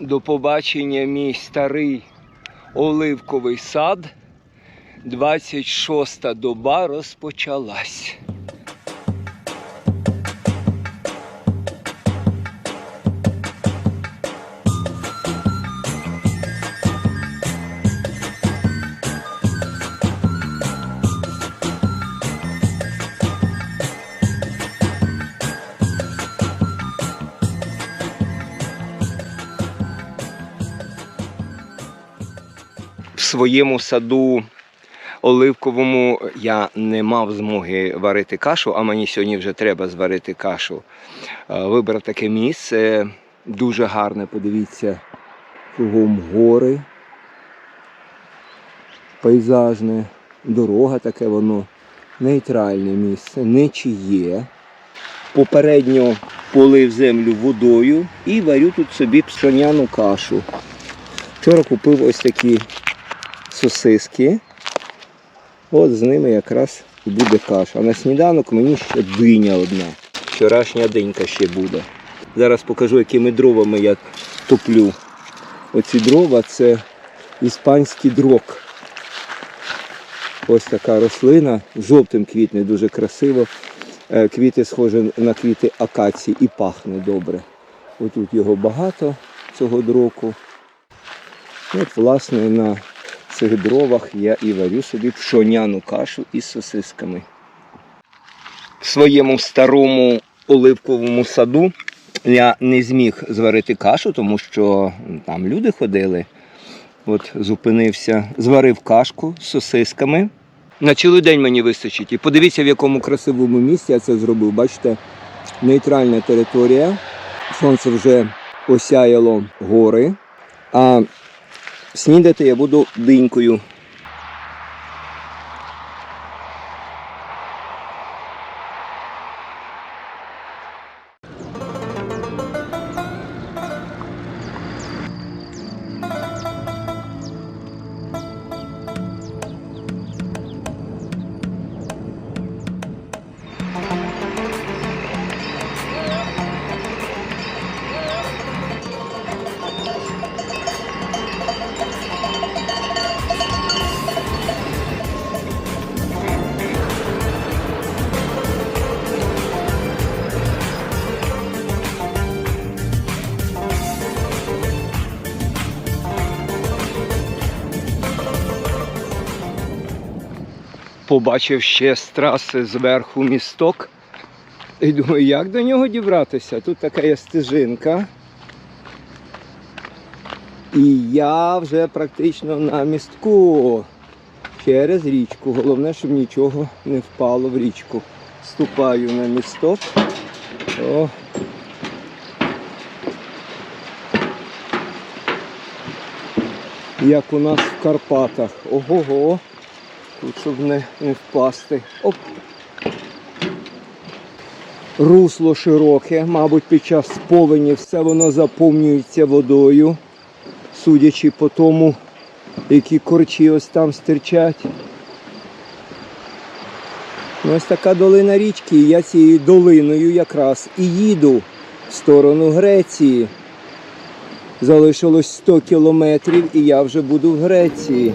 До побачення мій старий оливковий сад. 26 доба розпочалась. Своєму саду оливковому я не мав змоги варити кашу, а мені сьогодні вже треба зварити кашу. Е, Вибрав таке місце, дуже гарне, подивіться, кругом гори, пейзажне, дорога таке воно, нейтральне місце, нечиє. Попередньо полив землю водою і варю тут собі пшоняну кашу. Вчора купив ось такі сосиски. От з ними якраз буде каша. А на сніданок мені ще диня одна. Вчорашня динька ще буде. Зараз покажу, якими дровами я топлю. Оці дрова це іспанський дрок. Ось така рослина, жовтим квітне дуже красиво. Е, Квіти схожі на квіти акації і пахне добре. Отут його багато, цього дроку. От, власне, на цих дровах я і варю собі пшоняну кашу із сосисками. В своєму старому оливковому саду я не зміг зварити кашу, тому що там люди ходили. От зупинився, зварив кашку з сосисками. На цілий день мені вистачить. І подивіться, в якому красивому місці я це зробив. Бачите, нейтральна територія. Сонце вже осяяло гори. А Снідати я буду динькою. Побачив ще з траси зверху місток. І думаю, як до нього дібратися? Тут така є стежинка. І я вже практично на містку через річку. Головне, щоб нічого не впало в річку. Ступаю на місток. О. Як у нас в Карпатах. Ого-го. Тут, щоб не, не впасти. Оп. Русло широке, мабуть, під час повені все воно заповнюється водою, судячи по тому, які корчі ось там стирчать. Ну, Ось така долина річки, і я цією долиною якраз і їду в сторону Греції. Залишилось 100 кілометрів і я вже буду в Греції.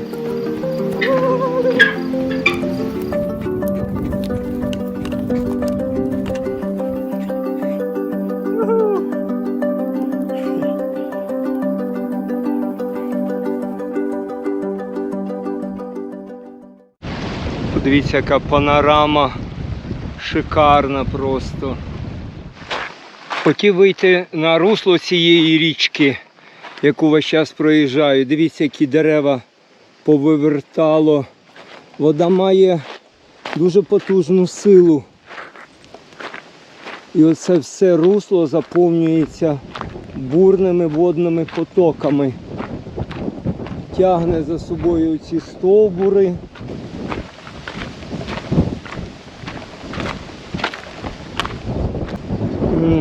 Подивіться, яка панорама шикарна просто. Хотів вийти на русло цієї річки, яку весь час проїжджаю. Дивіться, які дерева повивертало. Вода має дуже потужну силу. І оце все русло заповнюється бурними водними потоками. Тягне за собою ці стовбури.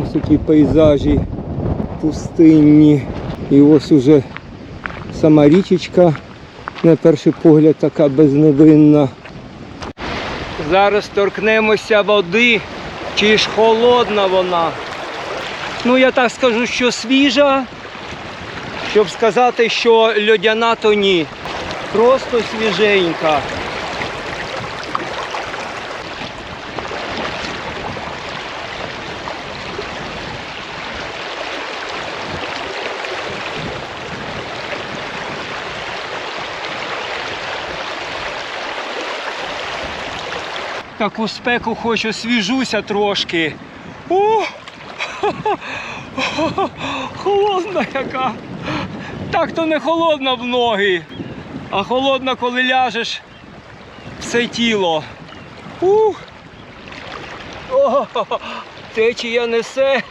Ось такі пейзажі пустинні. І ось уже сама річечка, на перший погляд, така безневинна. Зараз торкнемося води, чи ж холодна вона. Ну я так скажу, що свіжа, Щоб сказати, що льодяна, то ні. Просто свіженька. Таку спеку хочу свіжуся трошки. О! Холодна яка. Так то не холодна в ноги, а холодна, коли ляжеш все тіло. Ух! О, течія несе.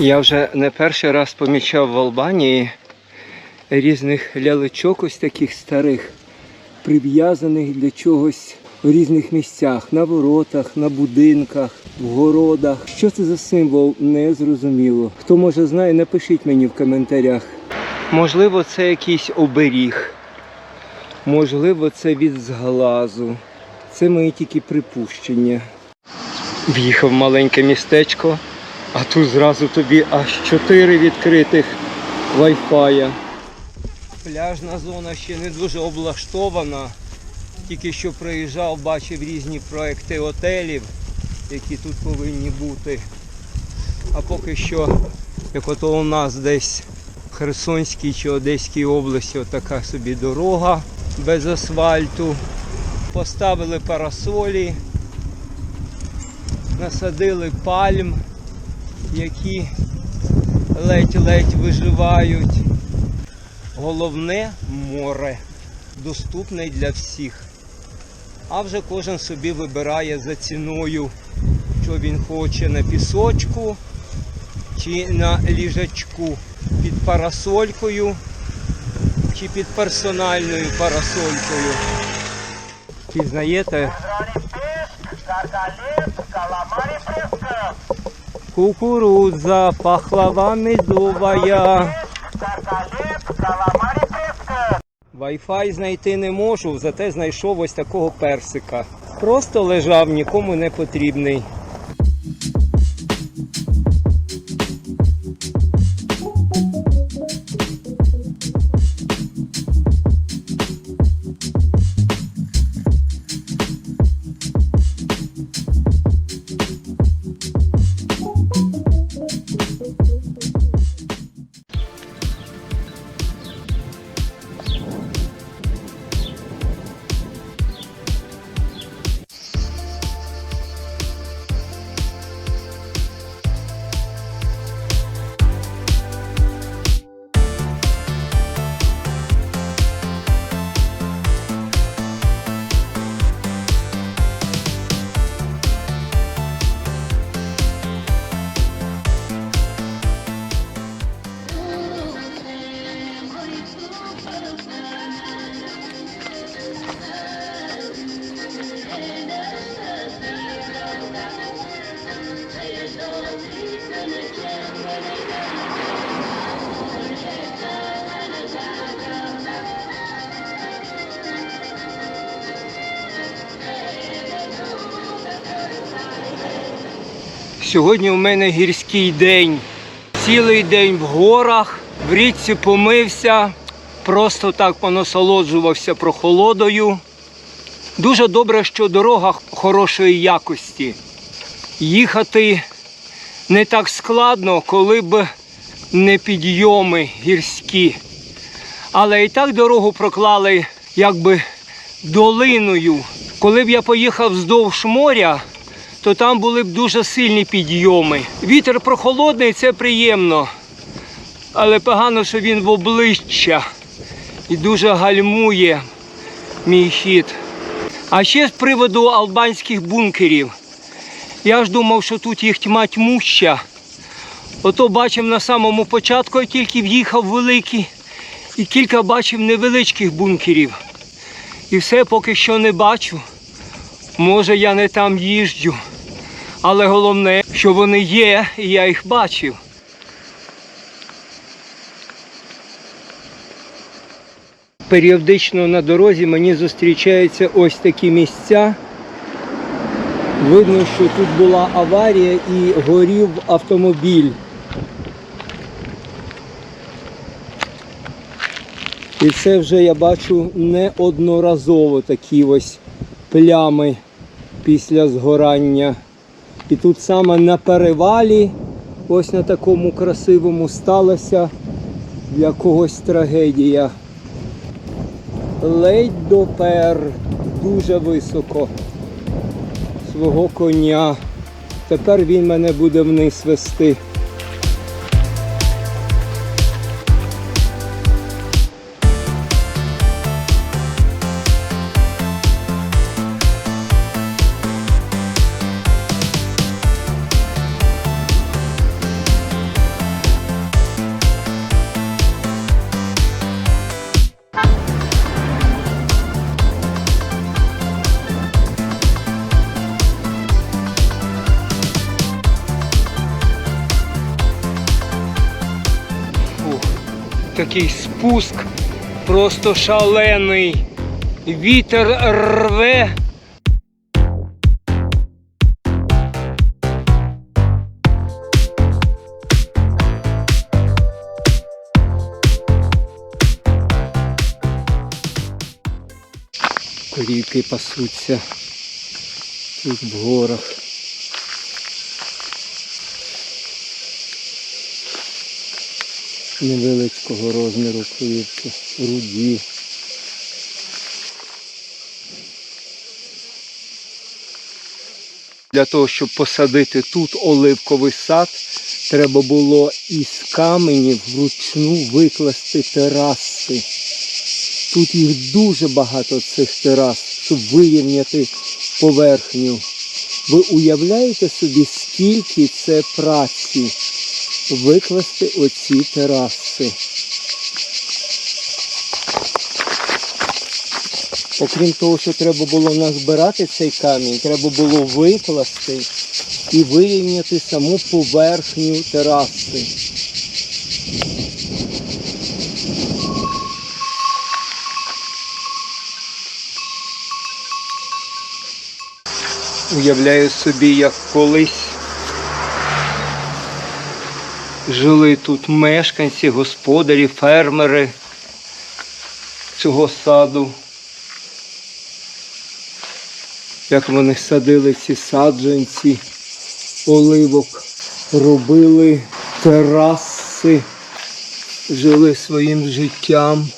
Я вже не перший раз помічав в Албанії різних лялечок ось таких старих, прив'язаних для чогось в різних місцях, на воротах, на будинках, в городах. Що це за символ, не зрозуміло. Хто може знає, напишіть мені в коментарях. Можливо, це якийсь оберіг. Можливо, це від зглазу. Це мої тільки припущення. В'їхав маленьке містечко, а тут зразу тобі аж чотири відкритих вайфая. Пляжна зона ще не дуже облаштована. Тільки що приїжджав, бачив різні проекти готелів, які тут повинні бути. А поки що, як ото у нас десь в Херсонській чи Одеській області, отака собі дорога без асфальту. Поставили парасолі, насадили пальм, які ледь-ледь виживають. Головне море, доступне для всіх. А вже кожен собі вибирає за ціною, що він хоче на пісочку чи на ліжачку під парасолькою чи під персональною парасолькою. Пізнаєте? Кукурудза, пахлава медовая. Wi-Fi знайти не можу, зате знайшов ось такого персика. Просто лежав, нікому не потрібний. Сьогодні у мене гірський день. Цілий день в горах, в річці помився, просто так понасолоджувався прохолодою. Дуже добре, що дорога хорошої якості. Їхати не так складно, коли б не підйоми гірські. Але і так дорогу проклали якби долиною. Коли б я поїхав вздовж моря, то там були б дуже сильні підйоми. Вітер прохолодний, це приємно. Але погано, що він в обличчя і дуже гальмує мій хід. А ще з приводу албанських бункерів. Я ж думав, що тут їх тьма тьмуща. Ото бачив на самому початку, я тільки в'їхав великий, і кілька бачив невеличких бункерів. І все поки що не бачу. Може, я не там їжджу. Але головне, що вони є, і я їх бачив. Періодично на дорозі мені зустрічаються ось такі місця. Видно, що тут була аварія і горів автомобіль. І це вже я бачу неодноразово такі ось плями після згорання. І тут саме на перевалі, ось на такому красивому сталася для когось трагедія. Ледь допер дуже високо свого коня. Тепер він мене буде вниз вести. Такий спуск просто шалений. Вітер рве. Корівки пасуться тут в горах. Невеличкого розміру плівки, руді. Для того, щоб посадити тут оливковий сад, треба було із каменів вручну викласти тераси. Тут їх дуже багато цих терас, щоб вирівняти поверхню. Ви уявляєте собі, скільки це праці? Викласти оці тераси. Окрім того, що треба було назбирати цей камінь, треба було викласти і вирівняти саму поверхню тераси. Уявляю собі, як колись жили тут мешканці, господарі, фермери цього саду. Як вони садили ці саджанці оливок, робили тераси, жили своїм життям.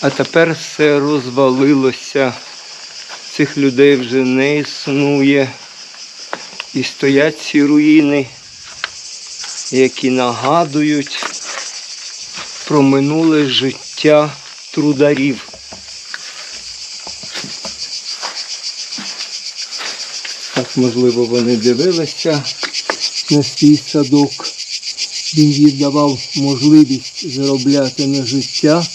А тепер все розвалилося цих людей вже не існує. І стоять ці руїни, які нагадують про минуле життя трударів. Так, можливо, вони дивилися на свій садок. Він їм давав можливість заробляти на життя.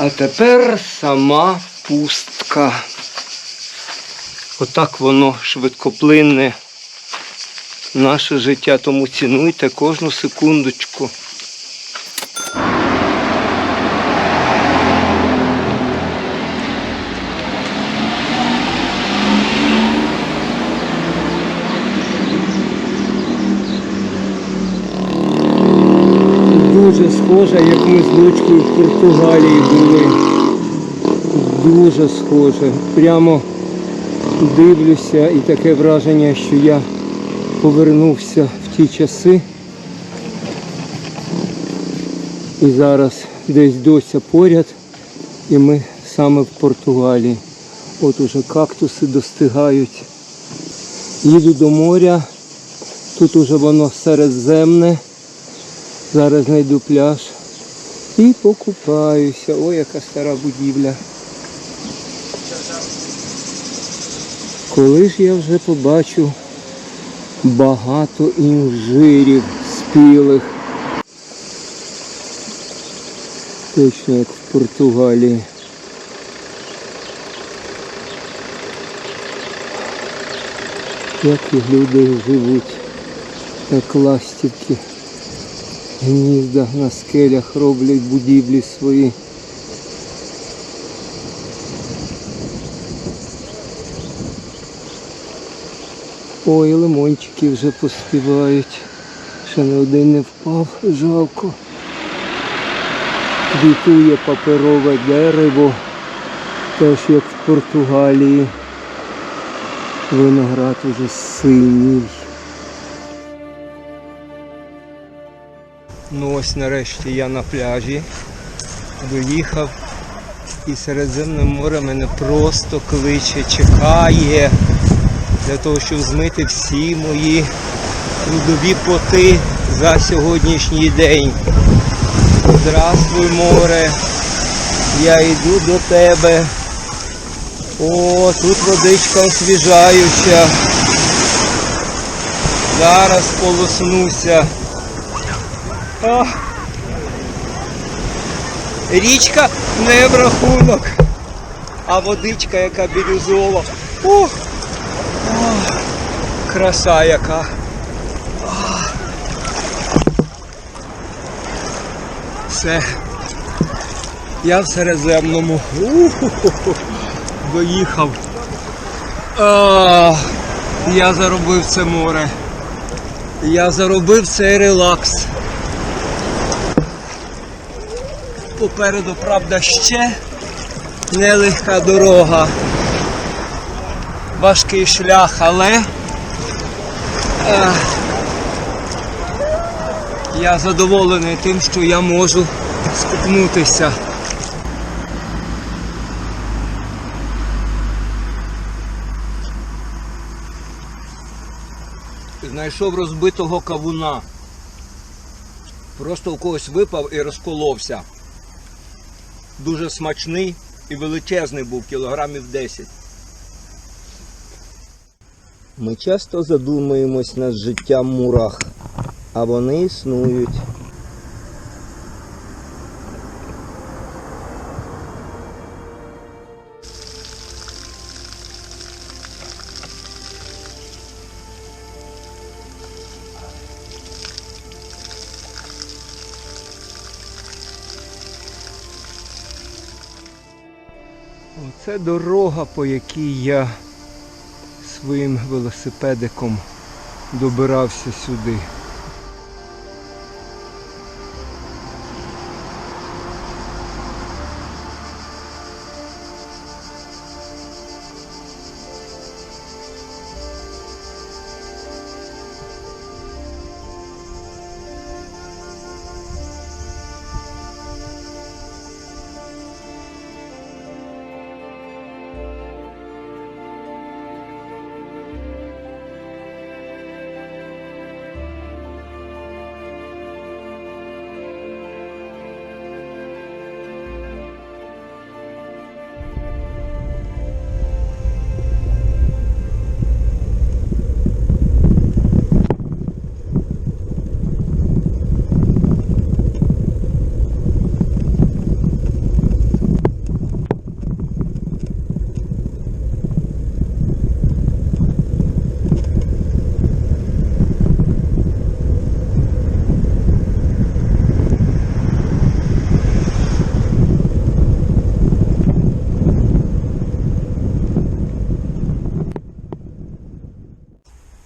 А тепер сама пустка. Отак воно швидкоплинне. Наше життя, тому цінуйте кожну секундочку. Схоже, як ми з Лучкою в Португалії були. Дуже схоже. Прямо дивлюся і таке враження, що я повернувся в ті часи. І зараз десь дося поряд, і ми саме в Португалії. От уже кактуси достигають. Їду до моря. Тут уже воно середземне. Зараз знайду пляж. І покупаюся. Ой, яка стара будівля. Коли ж я вже побачу багато інжирів спілих. Точно як в Португалії. Як і люди живуть, як ластівки. Гнізда на скелях роблять будівлі свої. Ой, лимончики вже поспівають. Ще не один не впав, жалко. Квітує паперове дерево, теж як в Португалії. Виноград уже синій. Ну ось нарешті я на пляжі. Доїхав і Середземне море мене просто кличе, чекає для того, щоб змити всі мої трудові поти за сьогоднішній день. Здравствуй, море. Я йду до тебе. О, тут водичка освіжаюча. Зараз полоснуся. А. Річка не в рахунок, а водичка яка бірюзова. Ох. Ох. Краса яка. Все. Я в Середземному. Уху-ху-ху. Доїхав. А, я заробив це море. Я заробив цей релакс. Попереду, правда, ще нелегка дорога. Важкий шлях, але а, я задоволений тим, що я можу скупнутися. Знайшов розбитого кавуна. Просто у когось випав і розколовся. Дуже смачний і величезний був, кілограмів 10. Ми часто задумуємось над життям мурах, а вони існують. Оце дорога, по якій я своїм велосипедиком добирався сюди.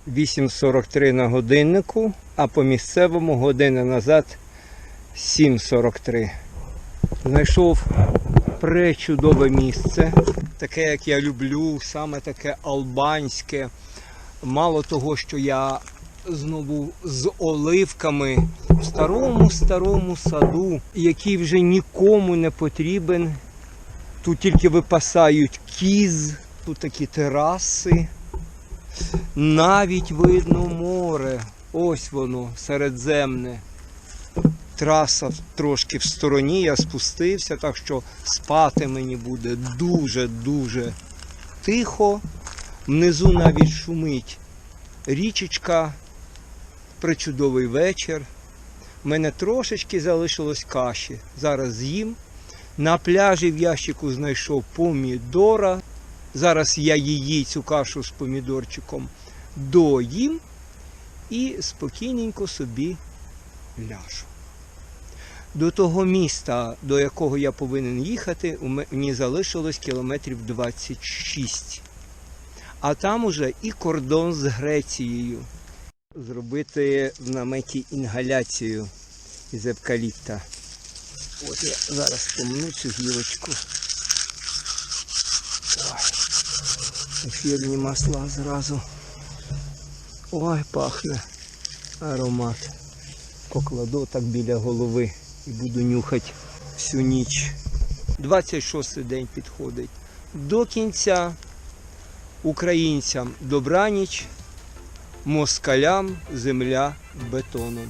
Вісім сорок три на годиннику, а по місцевому година назад 7.43. Знайшов Пречудове місце, таке, як я люблю, саме таке албанське. Мало того, що я знову з оливками в старому старому саду, який вже нікому не потрібен. Тут тільки випасають кіз, тут такі тераси. Навіть видно море. Ось воно, середземне. Траса трошки в стороні, я спустився, так що спати мені буде дуже-дуже тихо. Внизу навіть шумить річечка, причудовий вечір. У мене трошечки залишилось каші. Зараз з'їм. На пляжі в ящику знайшов помідора. Зараз я її цю кашу з помідорчиком доїм і спокійненько собі ляжу. До того міста, до якого я повинен їхати, мені залишилось кілометрів 26. А там уже і кордон з Грецією. Зробити в наметі інгаляцію із евкаліпта. От я зараз помну цю гілочку. Ой, ефірні масла зразу. Ой, пахне аромат. Покладу так біля голови і буду нюхати всю ніч. 26 день підходить. До кінця українцям добраніч, москалям земля бетоном.